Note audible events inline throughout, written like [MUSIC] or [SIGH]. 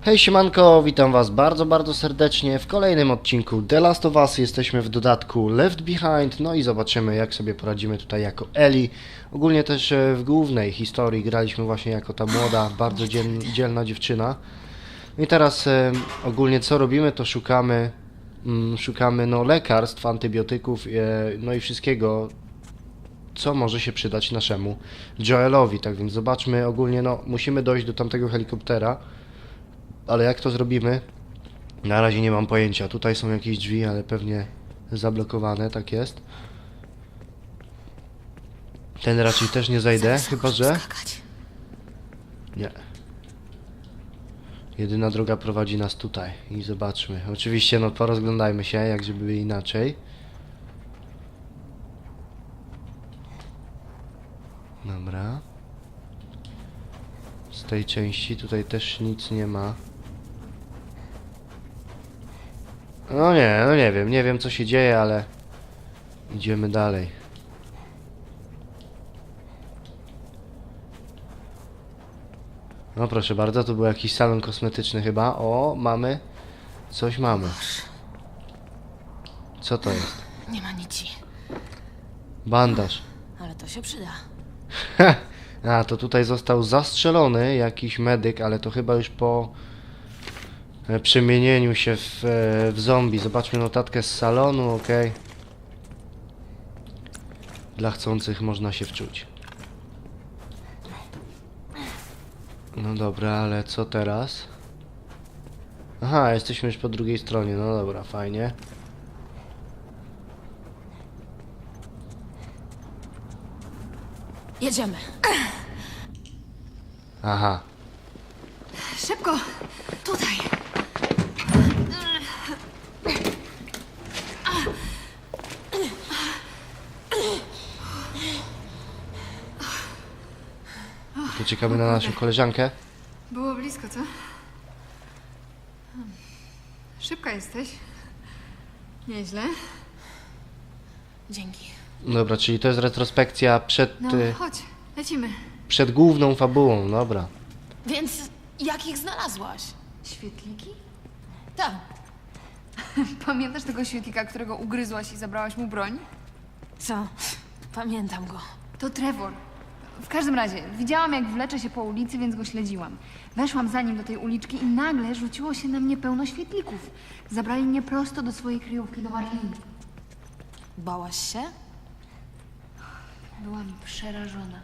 Hej siemanko, witam was bardzo, bardzo serdecznie w kolejnym odcinku The Last of Us. Jesteśmy w dodatku Left Behind, no i zobaczymy jak sobie poradzimy tutaj jako Ellie. Ogólnie też e, w głównej historii graliśmy właśnie jako ta młoda, bardzo dziel, dzielna dziewczyna. No i teraz e, ogólnie co robimy, to szukamy, mm, szukamy no, lekarstw, antybiotyków, e, no i wszystkiego, co może się przydać naszemu Joelowi. Tak więc zobaczmy ogólnie, no musimy dojść do tamtego helikoptera. Ale jak to zrobimy? Na razie nie mam pojęcia. Tutaj są jakieś drzwi, ale pewnie zablokowane, tak jest. Ten raczej też nie zajdę, chyba że. Nie. Jedyna droga prowadzi nas tutaj i zobaczmy. Oczywiście, no porozglądajmy się, jak żeby inaczej. Dobra. Z tej części tutaj też nic nie ma. No nie, no nie wiem, nie wiem co się dzieje, ale idziemy dalej. No proszę bardzo, to był jakiś salon kosmetyczny chyba. O, mamy. Coś mamy. Co to jest? Nie ma nic. Bandaż. Ale to się przyda. [LAUGHS] A, to tutaj został zastrzelony jakiś medyk, ale to chyba już po przemienieniu się w, e, w zombie. Zobaczmy notatkę z salonu, ok. Dla chcących można się wczuć. No dobra, ale co teraz? Aha, jesteśmy już po drugiej stronie. No dobra, fajnie. Jedziemy. Aha. Szybko! Tutaj! Czekamy na naszą koleżankę. Było blisko, co? Szybka jesteś. Nieźle. Dzięki. Dobra, czyli to jest retrospekcja przed, No, y, chodź, lecimy. przed główną fabułą, dobra. Więc jak ich znalazłaś? Świetliki? Tak. [LAUGHS] Pamiętasz tego świetlika, którego ugryzłaś i zabrałaś mu broń? Co? Pamiętam go. To Trevor. W każdym razie, widziałam jak wlecze się po ulicy, więc go śledziłam. Weszłam za nim do tej uliczki i nagle rzuciło się na mnie pełno świetlików. Zabrali mnie prosto do swojej kryjówki do Marliny. Bałaś się? Byłam przerażona.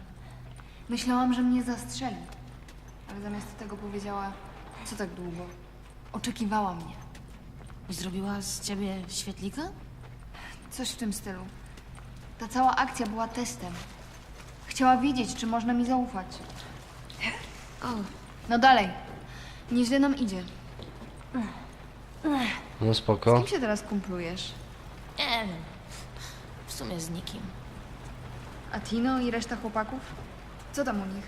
Myślałam, że mnie zastrzeli. Ale zamiast tego powiedziała, co tak długo? Oczekiwała mnie. I zrobiła z ciebie świetlika? Coś w tym stylu. Ta cała akcja była testem. Chciała wiedzieć, czy można mi zaufać. O, No dalej. Nieźle nam idzie. No Z spoko. kim się teraz kumplujesz? nie wiem. W sumie z nikim. A Tino i reszta chłopaków? Co tam u nich?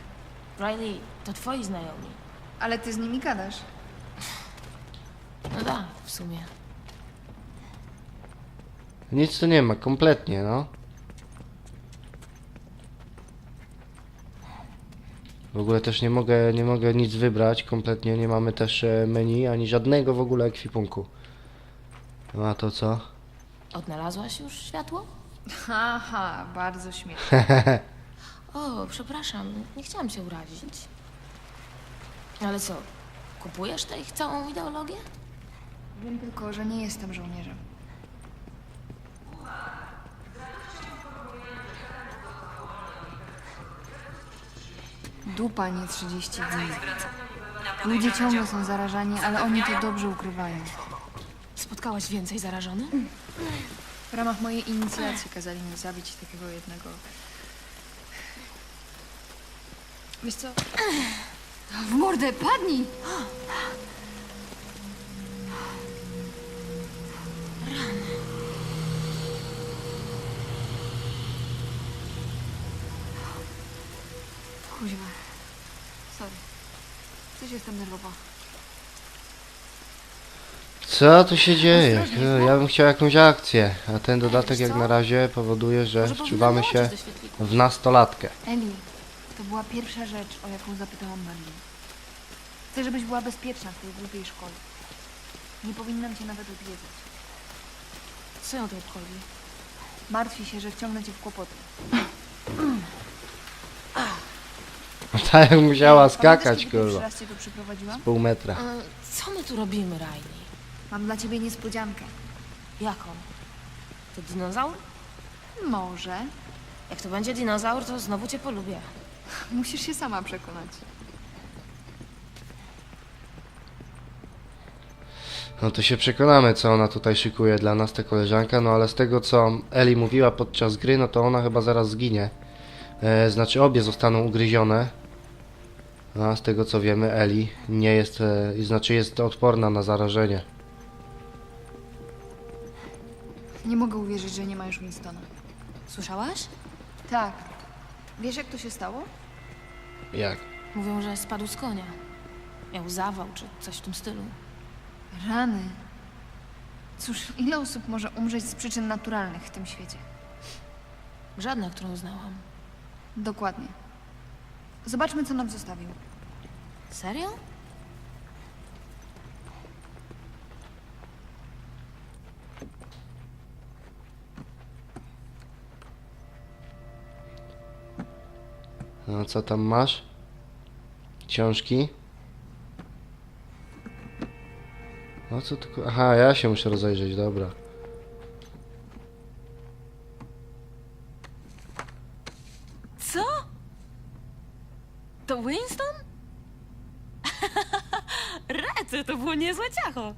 Riley, to twoi znajomi. Ale ty z nimi gadasz. No tak, w sumie. Nic tu nie ma, kompletnie, no. W ogóle też nie mogę, nie mogę nic wybrać, kompletnie nie mamy też e, menu, ani żadnego w ogóle ekwipunku. No a to co? Odnalazłaś już światło? Haha, bardzo śmieszne. [LAUGHS] O, przepraszam, nie chciałam cię urazić. Ale co, kupujesz tę ich całą ideologię? Wiem tylko, że nie jestem żołnierzem. Dupa nie 30 dni. Ludzie ciągle są zarażani, ale oni to dobrze ukrywają. Spotkałaś więcej zarażonych? W ramach mojej inicjacji kazali mi zabić takiego jednego. Wiesz co? W mordę, padnij! Kuźwa. Sorry. Coś jestem nerwowa. Co tu się dzieje? Ostrożnie, No, Ja bym chciał jakąś akcję, a ten dodatek jak na razie powoduje, że Może wczuwamy się dołączyć do świetlików. w nastolatkę. Eli, to była pierwsza rzecz, o jaką zapytałam Marlin. Chcę, żebyś była bezpieczna w tej głupiej szkole. Nie powinnam cię nawet odwiedzać. Co ją to obchodzi? Martwi się, że wciągnę cię w kłopoty. [CLEARS THROAT] [LAUGHS] Tak jak musiała Pamiętasz, skakać, kiedy pierwszy kurwa. raz cię tu przyprowadziłam? Pół metra. E, Co my tu robimy, Riley? Mam dla ciebie niespodziankę. Jaką? To dinozaur? Może. Jak to będzie dinozaur, to znowu cię polubię. [LAUGHS] Musisz się sama przekonać. No to się przekonamy, co ona tutaj szykuje dla nas, ta koleżanka. No ale z tego, co Eli mówiła podczas gry, no to ona chyba zaraz zginie. E, znaczy obie zostaną ugryzione. A z tego co wiemy, Eli nie jest, e, znaczy jest odporna na zarażenie. Nie mogę uwierzyć, że nie ma już Winstona. Słyszałaś? Tak. Wiesz, jak to się stało? Jak? Mówią, że spadł z konia. Miał zawał czy coś w tym stylu. Rany. Cóż, ile osób może umrzeć z przyczyn naturalnych w tym świecie? Żadna, którą znałam. Dokładnie. Zobaczmy, co nam zostawił. Serio? No co tam masz? Książki? O co tu... Aha, ja się muszę rozejrzeć, dobra. Co? To Winston? Rety, to było niezłe ciacho.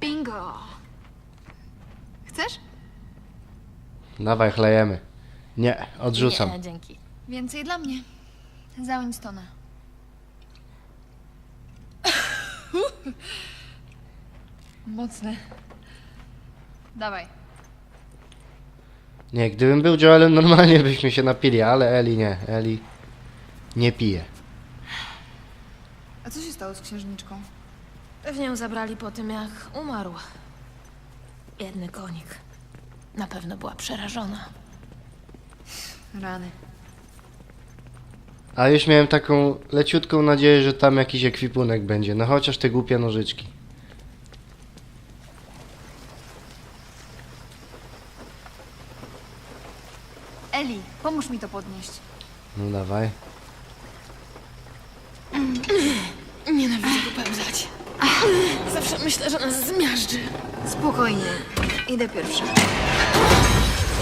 Bingo! Chcesz? Dawaj, chlejemy. Nie, odrzucam. Nie, dzięki. Więcej dla mnie. Za Winstona. [LAUGHS] Mocne. Dawaj. Nie, gdybym był Joelem, normalnie byśmy się napili, ale Eli nie. Eli nie pije. A co się stało z księżniczką? Pewnie ją zabrali po tym, jak umarł. Biedny konik. Na pewno była przerażona. Rany. A już miałem taką leciutką nadzieję, że tam jakiś ekwipunek będzie. No chociaż te głupie nożyczki. Eli, pomóż mi to podnieść. No dawaj. Nienawidzę tu pełzać. Zawsze myślę, że nas zmiażdży. Spokojnie. Idę pierwsza.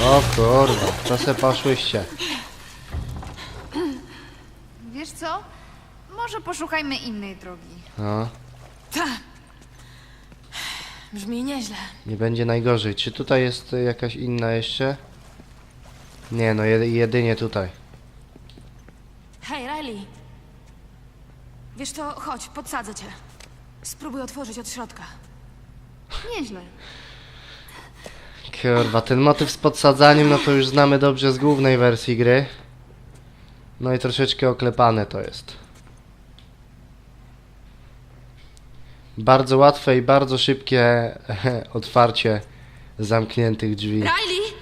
O kurwa, to se poszłyście. Wiesz co? Może poszukajmy innej drogi. No, Brzmi nieźle. nie będzie najgorzej. Czy tutaj jest y, jakaś inna jeszcze? Nie, no jedy, jedynie tutaj. Hej, Riley. Wiesz to, chodź, podsadzę cię. Spróbuj otworzyć od środka. Nieźle. Kurwa, ten motyw z podsadzaniem, no to już znamy dobrze z głównej wersji gry. No i troszeczkę oklepane to jest. Bardzo łatwe i bardzo szybkie [LAUGHS] otwarcie zamkniętych drzwi. Riley!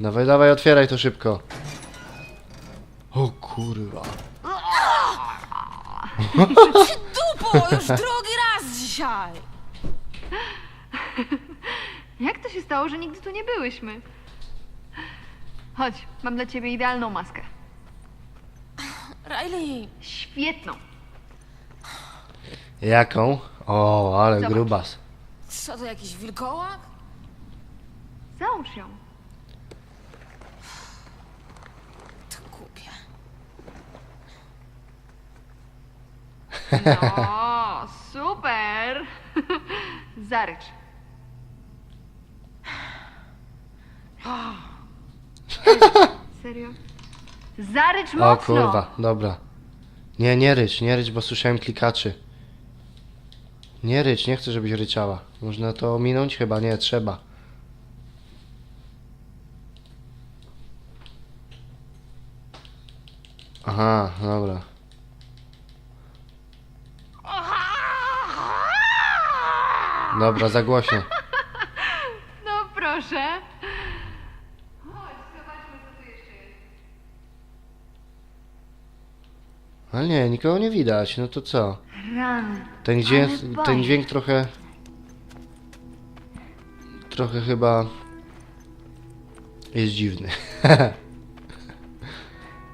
Dawaj, dawaj, otwieraj to szybko. O kurwa. [LAUGHS] Dupo, już [LAUGHS] drugi raz dzisiaj! [LAUGHS] Jak to się stało, że nigdy tu nie byłyśmy? Chodź, mam dla ciebie idealną maskę. Riley, Świetną. Jaką? O, ale Zobacz. grubas. co to, jakiś wilkołak? Załóż ją. To głupie. No, super. [LAUGHS] Zarycz. Serio? Zarycz mocno. O kurwa, dobra. Nie, nie rycz, nie rycz, bo słyszałem klikaczy. Nie rycz, nie chcę, żebyś ryczała. Można to ominąć? Chyba nie, trzeba. Aha, dobra. Dobra, za głośno. No proszę. Chodź, zobaczmy, co tu jeszcze jest. Ale nie, nikogo nie widać, no to co? Rany. Ten Ale ten dźwięk trochę... Trochę chyba... Jest dziwny.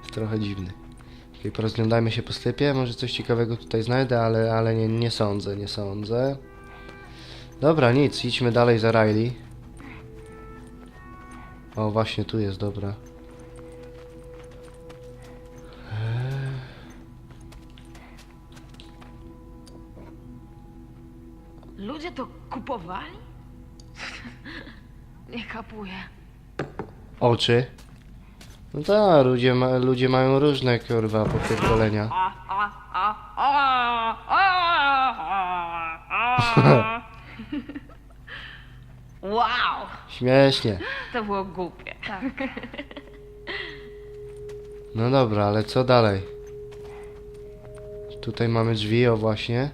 jest [LAUGHS] trochę dziwny. Okay, porozglądajmy się po sklepie, może coś ciekawego tutaj znajdę, ale, ale nie, nie sądzę, nie sądzę. Dobra, nic, idźmy dalej za Riley. O, właśnie tu jest, dobra. Oczy. No tak, ludzie, ma, ludzie mają różne kurwa popierdolenia. [LAUGHS] Wow! Śmiesznie. To było głupie. Tak. No dobra, ale co dalej? Tutaj mamy drzwi, o właśnie.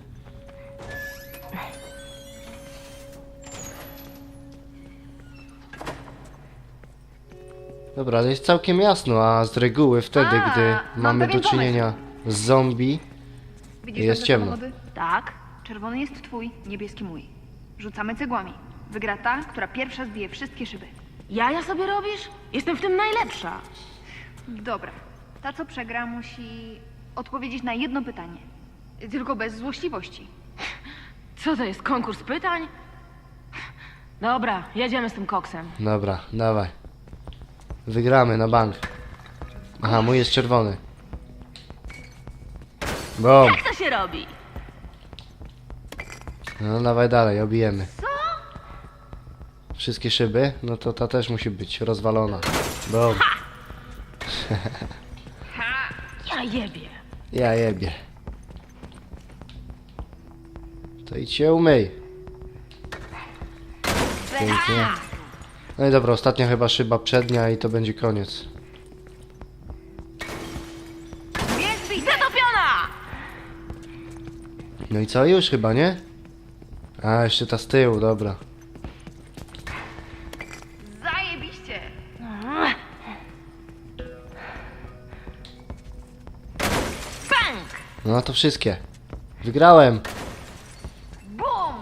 Dobra, ale jest całkiem jasno, a z reguły wtedy, A, gdy mam mamy do pewien czynienia z zombie, Widzisz Jest tamte ciemno. samochody? Tak. Czerwony jest twój, niebieski mój. Rzucamy cegłami. Wygra ta, która pierwsza zdje wszystkie szyby. Jaja sobie robisz? Jestem w tym najlepsza. Dobra. Ta, co przegra, musi odpowiedzieć na jedno pytanie. Tylko bez złośliwości. Co to jest, konkurs pytań? Dobra, jedziemy z tym koksem. Dobra, dawaj. Wygramy na bank. Aha, mój jest czerwony. Bom. Jak to się robi? No dawaj dalej, obijemy. Wszystkie szyby? No to ta też musi być rozwalona. Bom. [LAUGHS] Ja jebie. Ja jebie. To idź się umyj. Pięknie. No i dobra, ostatnia chyba szyba przednia i to będzie koniec. Zatopiona! No i co, już chyba, nie? A, jeszcze ta z tyłu, dobra. Zajebiście! No to wszystkie. Wygrałem. Bum!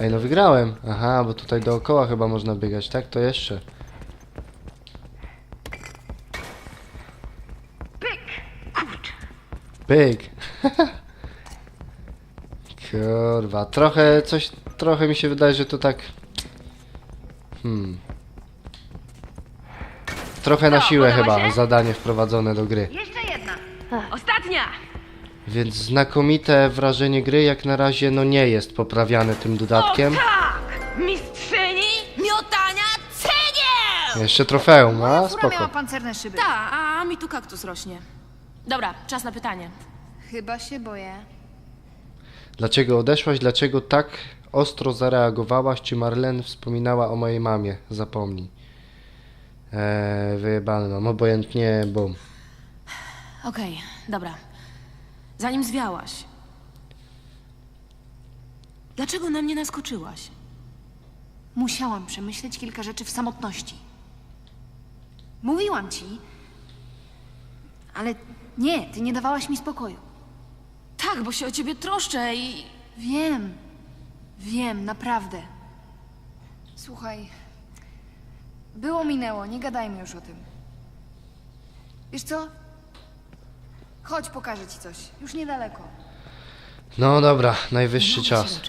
Ej, no wygrałem. Aha, bo tutaj dookoła chyba można biegać, tak? To jeszcze. Pyk! [LAUGHS] Kurwa, trochę coś, trochę mi się wydaje, że to tak... Hmm. Trochę na Co, siłę chyba zadanie wprowadzone do gry. Jeszcze jedna. Ostatnia! Więc znakomite wrażenie gry jak na razie no nie jest poprawiane tym dodatkiem. O tak! Mistrzyni miotania cegieł! Jeszcze trofeum, a Fura miała spoko. pancerne szyby. Ta, a mi tu kaktus rośnie. Dobra, czas na pytanie. Chyba się boję. Dlaczego odeszłaś? Dlaczego tak ostro zareagowałaś? Czy Marlene wspominała o mojej mamie? Zapomnij. Eee, wyjebane mam, obojętnie, bum. Okej, dobra. Zanim zwiałaś. Dlaczego na mnie naskoczyłaś? Musiałam przemyśleć kilka rzeczy w samotności. Mówiłam ci, ale nie, ty nie dawałaś mi spokoju. Tak, bo się o ciebie troszczę i... Wiem, wiem, naprawdę. Słuchaj, było minęło, nie gadajmy już o tym. Wiesz co? Chodź, pokażę ci coś. Już niedaleko. No dobra, najwyższy czas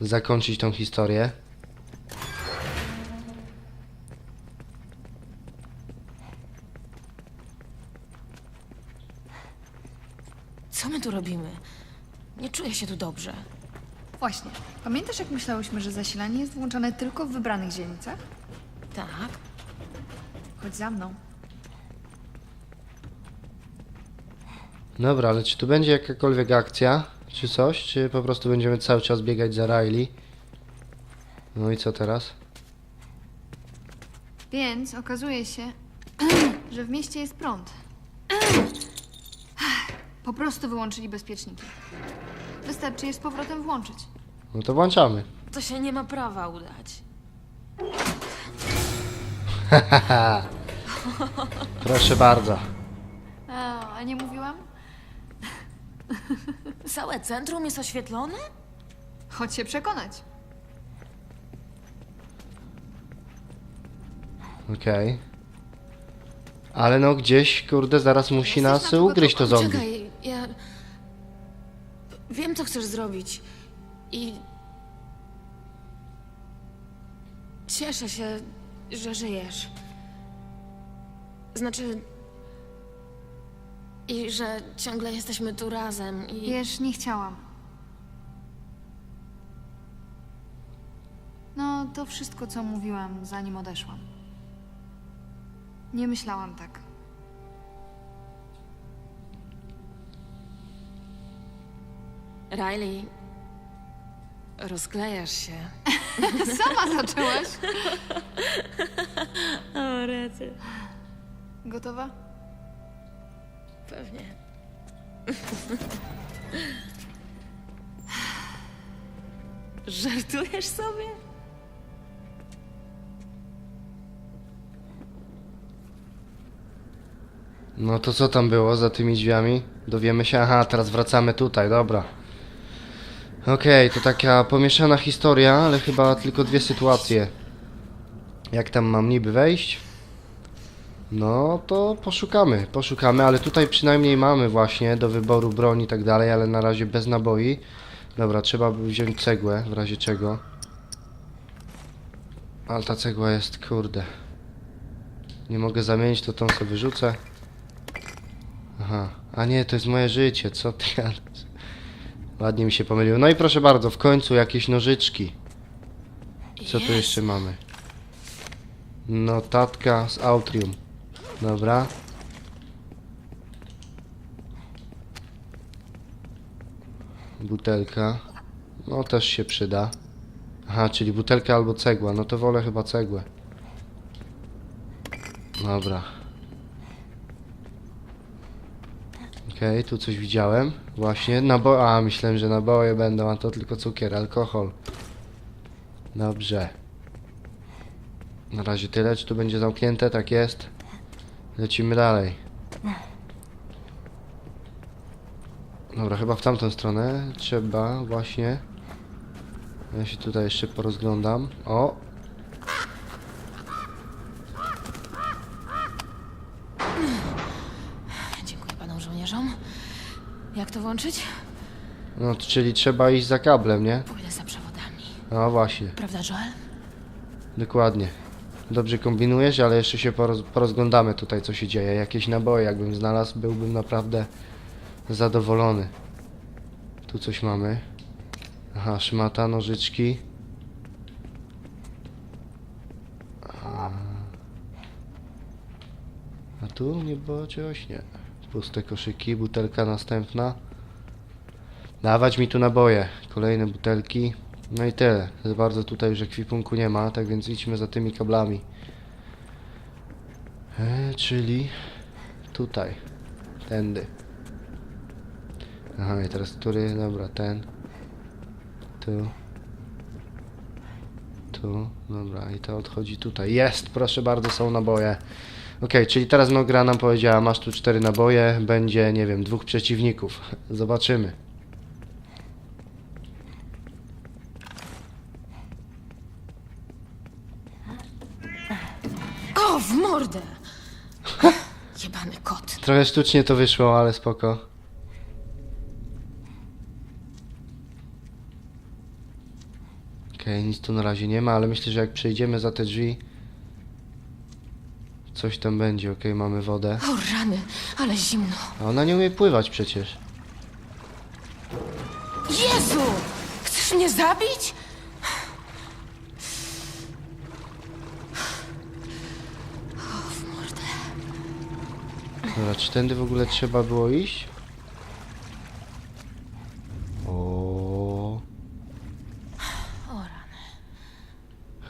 zakończyć tą historię. Co my tu robimy? Nie czuję się tu dobrze. Właśnie. Pamiętasz, jak myślałyśmy, że zasilanie jest włączone tylko w wybranych dzielnicach? Tak? Chodź za mną. Dobra, ale czy tu będzie jakakolwiek akcja? Czy coś? Czy po prostu będziemy cały czas biegać za Riley? No i co teraz? Więc okazuje się, [CLEARS THROAT] że w mieście jest prąd. Po prostu wyłączyli bezpieczniki. Wystarczy je z powrotem włączyć. No to włączamy. To się nie ma prawa udać. [LAUGHS] Proszę bardzo. A, a A nie mówiłam? Całe centrum jest oświetlone? Chodź się przekonać. Okej. Ale no gdzieś, kurde, zaraz musi Jesteś nas na ugryźć to zombie. Czekaj, ja... Wiem, co chcesz zrobić. I... Cieszę się, że żyjesz. Znaczy... I że ciągle jesteśmy tu razem i... Wiesz, nie chciałam. No, to wszystko, co mówiłam, zanim odeszłam. Nie myślałam tak. Riley... Rozklejasz się. [LAUGHS] Sama zaczęłaś. [LAUGHS] O, rety. Gotowa? Pewnie. [LAUGHS] Żartujesz sobie? No to co tam było za tymi drzwiami? Dowiemy się. Aha, teraz wracamy tutaj, dobra. Okej, to taka pomieszana historia, ale chyba tylko dwie sytuacje. Jak tam mam niby wejść? No to poszukamy, poszukamy, ale tutaj przynajmniej mamy właśnie do wyboru broń i tak dalej, ale na razie bez naboi. Dobra, trzeba by wziąć cegłę, w razie czego. Ale ta cegła jest, kurde. Nie mogę zamienić, to tą sobie wyrzucę. Aha, a nie, to jest moje życie, co ty? [LAUGHS] Ładnie mi się pomyliło. No i proszę bardzo, w końcu jakieś nożyczki. Co tu jeszcze mamy? Notatka z Autrium. Dobra. Butelka. No też się przyda. Aha, czyli butelka albo cegła. No to wolę chyba cegłę. Dobra. Okej, tu coś widziałem. Właśnie, nabo... A, myślałem, że naboje będą, a to tylko cukier, alkohol. Dobrze. Na razie tyle, czy tu będzie zamknięte? Tak jest. Lecimy dalej. Dobra, chyba w tamtą stronę trzeba właśnie... Ja się tutaj jeszcze porozglądam. O! Dziękuję panom żołnierzom. Jak to włączyć? No, czyli trzeba iść za kablem, nie? Pójdę za przewodami. No właśnie. Prawda, Joel? Dokładnie. Dobrze kombinujesz, ale jeszcze się poroz porozglądamy tutaj, co się dzieje. Jakieś naboje, jakbym znalazł, byłbym naprawdę zadowolony. Tu coś mamy. Aha, szmata, nożyczki. A, A tu nie było czegoś? Nie. Puste koszyki, butelka następna. Dawać mi tu naboje. Kolejne butelki. No i tyle. Za bardzo tutaj już ekwipunku nie ma, tak więc idźmy za tymi kablami. E, czyli tutaj. Tędy. Aha, i teraz który? Dobra, ten. Tu. Tu. Dobra, i to odchodzi tutaj. Jest! Proszę bardzo, są naboje. Okej, czyli teraz no gra nam powiedziała, masz tu cztery naboje, będzie, nie wiem, dwóch przeciwników. [LAUGHS] Zobaczymy. O, w mordę! Jebany kot. Trochę sztucznie to wyszło, ale spoko. Okej, nic tu na razie nie ma, ale myślę, że jak przejdziemy za te drzwi, coś tam będzie. Okej, mamy wodę. O, rany, ale zimno. A ona nie umie pływać przecież. Jezu! Chcesz mnie zabić? O, w mordę. Dobra, czy tędy w ogóle trzeba było iść? O,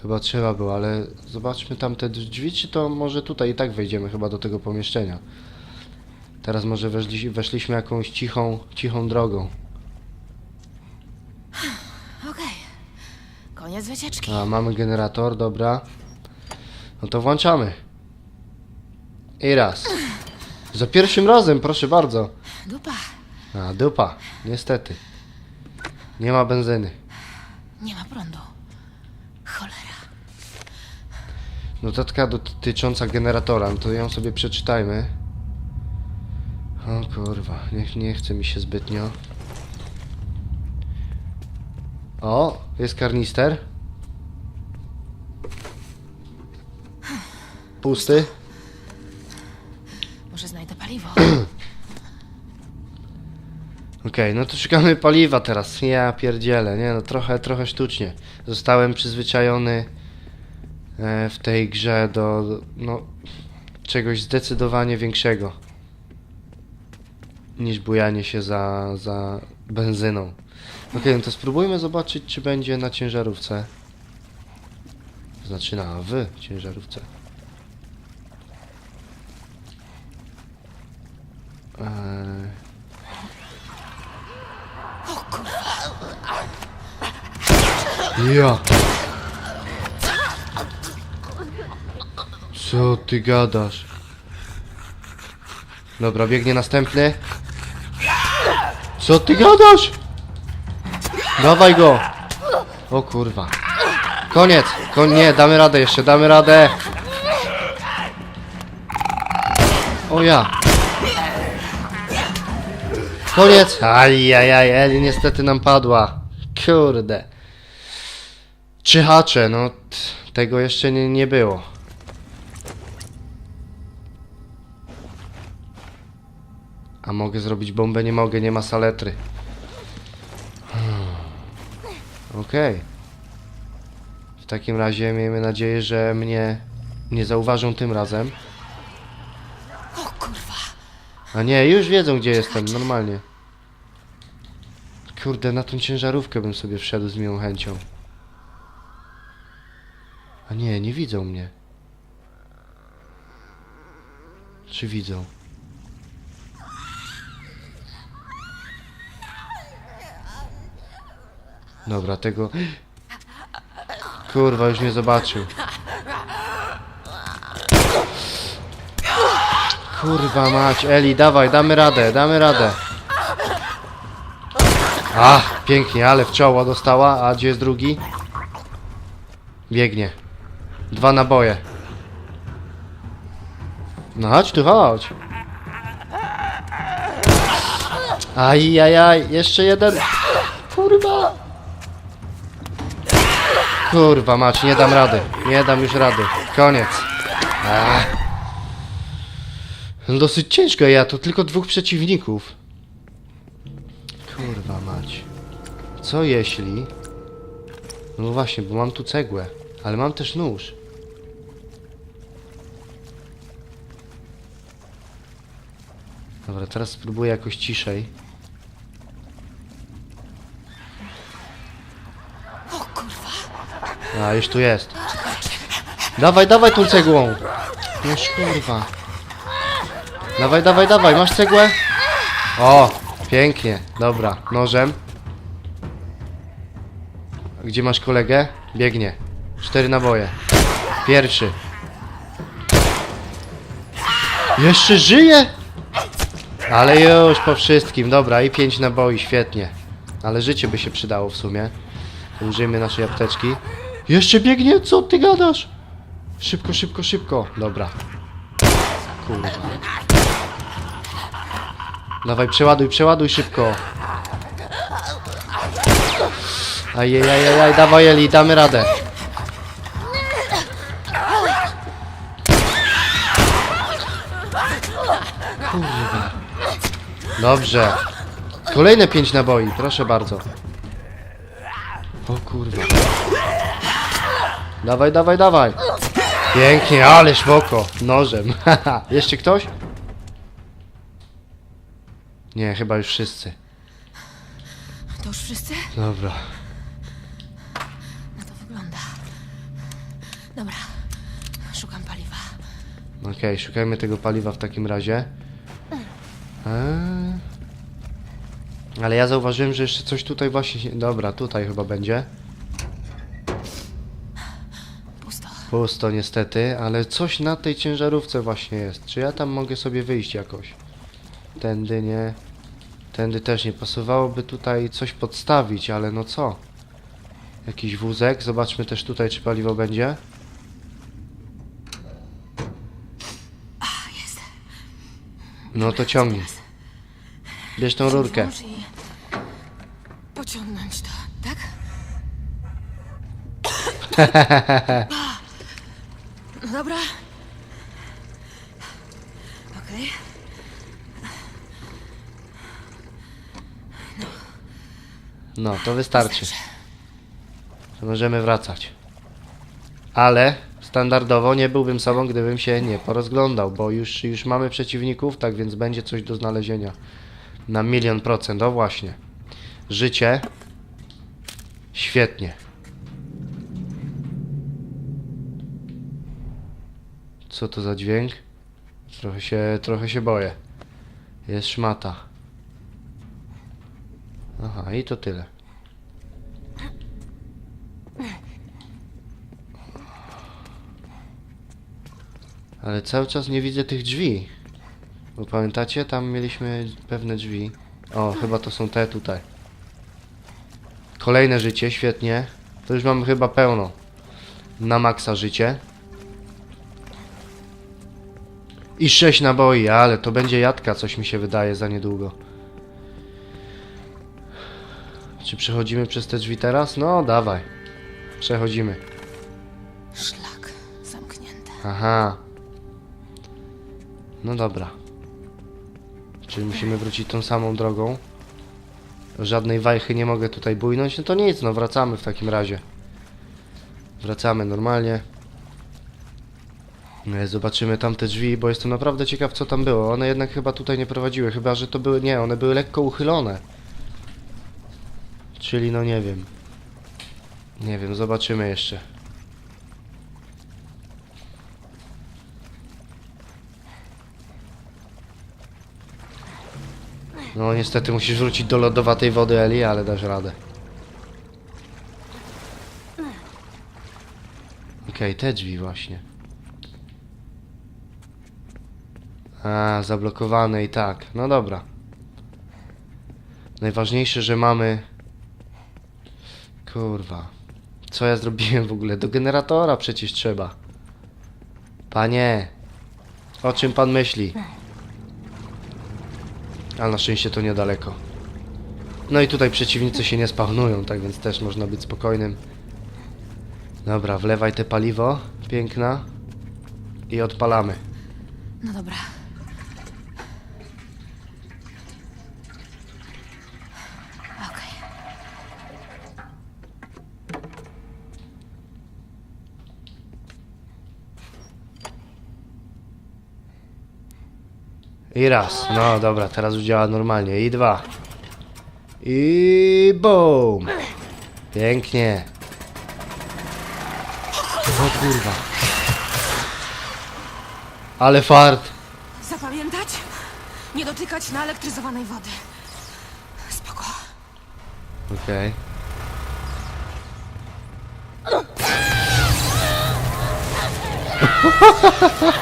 chyba trzeba było, ale zobaczmy tam te drzwi, czy to może tutaj i tak wejdziemy chyba do tego pomieszczenia. Teraz może weszli, weszliśmy jakąś cichą, cichą drogą. [SIGHS] Okej. Koniec wycieczki. A, mamy generator, dobra. No to włączamy. I raz. Za pierwszym razem, proszę bardzo. Dupa. A, dupa. Niestety. Nie ma benzyny. Nie ma prądu. Cholera. Notatka dotycząca generatora, no to ją sobie przeczytajmy. O kurwa, nie, nie chce mi się zbytnio. O, jest karnister. Pusty. Paliwo. [CLEARS THROAT] Okej, no to szukamy paliwa teraz. Ja pierdzielę, nie no, trochę, trochę sztucznie. Zostałem przyzwyczajony e, w tej grze do, no, czegoś zdecydowanie większego niż bujanie się za, za benzyną. Okej, no to spróbujmy zobaczyć, czy będzie na ciężarówce. Znaczy na w ciężarówce. Eee... Ja. Co ty gadasz? Dobra, biegnie następny. Co ty gadasz? Dawaj go. O kurwa. Koniec. Kon nie, damy radę jeszcze, damy radę. O ja. Koniec. Ajajaj, Eli niestety nam padła. Kurde. Trzy hacze, no tego jeszcze nie, nie było. A mogę zrobić bombę? Nie mogę, nie ma saletry. Hmm. Okej. W takim razie miejmy nadzieję, że mnie nie zauważą tym razem. A nie, już wiedzą gdzie jestem, normalnie. Kurde, na tą ciężarówkę bym sobie wszedł z miłą chęcią. A nie, nie widzą mnie. Czy widzą? Dobra, tego... Kurwa, już mnie zobaczył. Kurwa mać, Eli, dawaj, damy radę, damy radę. A, pięknie, ale w czoło dostała, a gdzie jest drugi? Biegnie. Dwa naboje. No chodź tu, chodź. Ajajaj, jeszcze jeden. Kurwa. Kurwa mać, nie dam rady. Nie dam już rady. Koniec. Ach. No Dosyć ciężko ja, to tylko dwóch przeciwników. Kurwa mać. Co jeśli... No właśnie, bo mam tu cegłę, ale mam też nóż. Dobra, teraz spróbuję jakoś ciszej. O kurwa. A, już tu jest. Dawaj, dawaj tą cegłą. Już kurwa. Dawaj, dawaj, dawaj, masz cegłę? O, pięknie. Dobra, nożem. Gdzie masz kolegę? Biegnie. Cztery naboje. Pierwszy. Jeszcze żyje? Ale już po wszystkim. Dobra, i pięć naboi, świetnie. Ale życie by się przydało w sumie. Użyjmy naszej apteczki. Jeszcze biegnie? Co ty gadasz? Szybko, szybko, szybko. Dobra. Kurwa. Dawaj, przeładuj, przeładuj szybko. Ajajajaj, dawaj Eli, damy radę. Kurwa. Dobrze. Kolejne pięć naboi, proszę bardzo. O kurwa. Dawaj, dawaj, dawaj. Pięknie, ależ w oko. Nożem. [LAUGHS] Jeszcze ktoś? Nie, chyba już wszyscy. To już wszyscy? Dobra. No to wygląda. Dobra. Szukam paliwa. Okej, szukajmy tego paliwa w takim razie. Eee. Ale ja zauważyłem, że jeszcze coś tutaj właśnie. Dobra, tutaj chyba będzie. Pusto. Pusto niestety, ale coś na tej ciężarówce właśnie jest. Czy ja tam mogę sobie wyjść jakoś? Tędy nie. Tędy też nie. Pasowałoby tutaj coś podstawić, ale no co? Jakiś wózek. Zobaczmy też tutaj, czy paliwo będzie. No to ciągnij. Bierz tą rurkę. Pociągnąć to, tak? [LAUGHS] No dobra. Okej. No, to wystarczy. Możemy wracać. Ale standardowo nie byłbym sobą, gdybym się nie porozglądał, bo już, już mamy przeciwników, tak więc będzie coś do znalezienia. Na milion procent, o właśnie. Życie. Świetnie. Co to za dźwięk? Trochę się, trochę się boję. Jest szmata. Aha, i to tyle. Ale cały czas nie widzę tych drzwi. Bo pamiętacie, tam mieliśmy pewne drzwi. O, chyba to są te tutaj. Kolejne życie, świetnie. To już mamy chyba pełno. Na maksa życie. I sześć naboi, ale to będzie jadka, coś mi się wydaje za niedługo. Czy przechodzimy przez te drzwi teraz? No, dawaj. Przechodzimy. Szlak zamknięty. Aha. No dobra. Czyli musimy wrócić tą samą drogą. Żadnej wajchy nie mogę tutaj bujnąć. No to nic, no wracamy w takim razie. Wracamy normalnie. E, Zobaczymy tamte drzwi, bo jestem naprawdę ciekaw co tam było. One jednak chyba tutaj nie prowadziły, chyba że to były... Nie, one były lekko uchylone. Czyli no nie wiem. Nie wiem, zobaczymy jeszcze. No niestety musisz wrócić do lodowatej wody Eli, ale dasz radę. Okej, te drzwi właśnie. A, zablokowane i tak. No dobra. Najważniejsze, że mamy... Kurwa. Co ja zrobiłem w ogóle? Do generatora przecież trzeba. Panie. O czym pan myśli? Ale na szczęście to niedaleko. No i tutaj przeciwnicy się nie spawnują, tak więc też można być spokojnym. Dobra, wlewaj te paliwo. Piękna. I odpalamy. No dobra. I raz. No dobra, teraz już działa normalnie. I dwa. I boom. Pięknie. O kurwa. Ale fart. Zapamiętać? Nie dotykać naelektryzowanej wody. Spoko. Okej.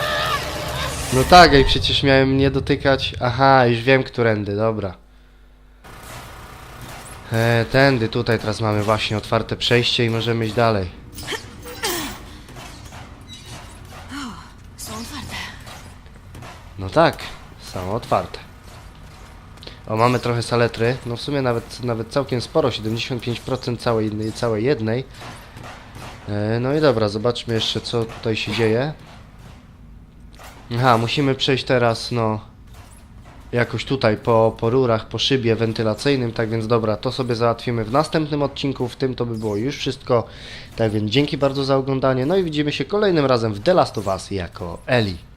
[LAUGHS] No tak, i przecież miałem nie dotykać. Aha, już wiem, którędy, dobra. E, tędy, tutaj teraz mamy właśnie otwarte przejście i możemy iść dalej. Są otwarte. No tak, są otwarte. O, mamy trochę saletry. No w sumie nawet, nawet całkiem sporo, 75% całej, jednej- całej jednej. E, no i dobra, zobaczmy jeszcze co tutaj się dzieje. Aha, musimy przejść teraz, no... Jakoś tutaj po, po rurach, po szybie wentylacyjnym, tak więc dobra, to sobie załatwimy w następnym odcinku, w tym to by było już wszystko. Tak więc dzięki bardzo za oglądanie, no i widzimy się kolejnym razem w The Last of Us jako Eli.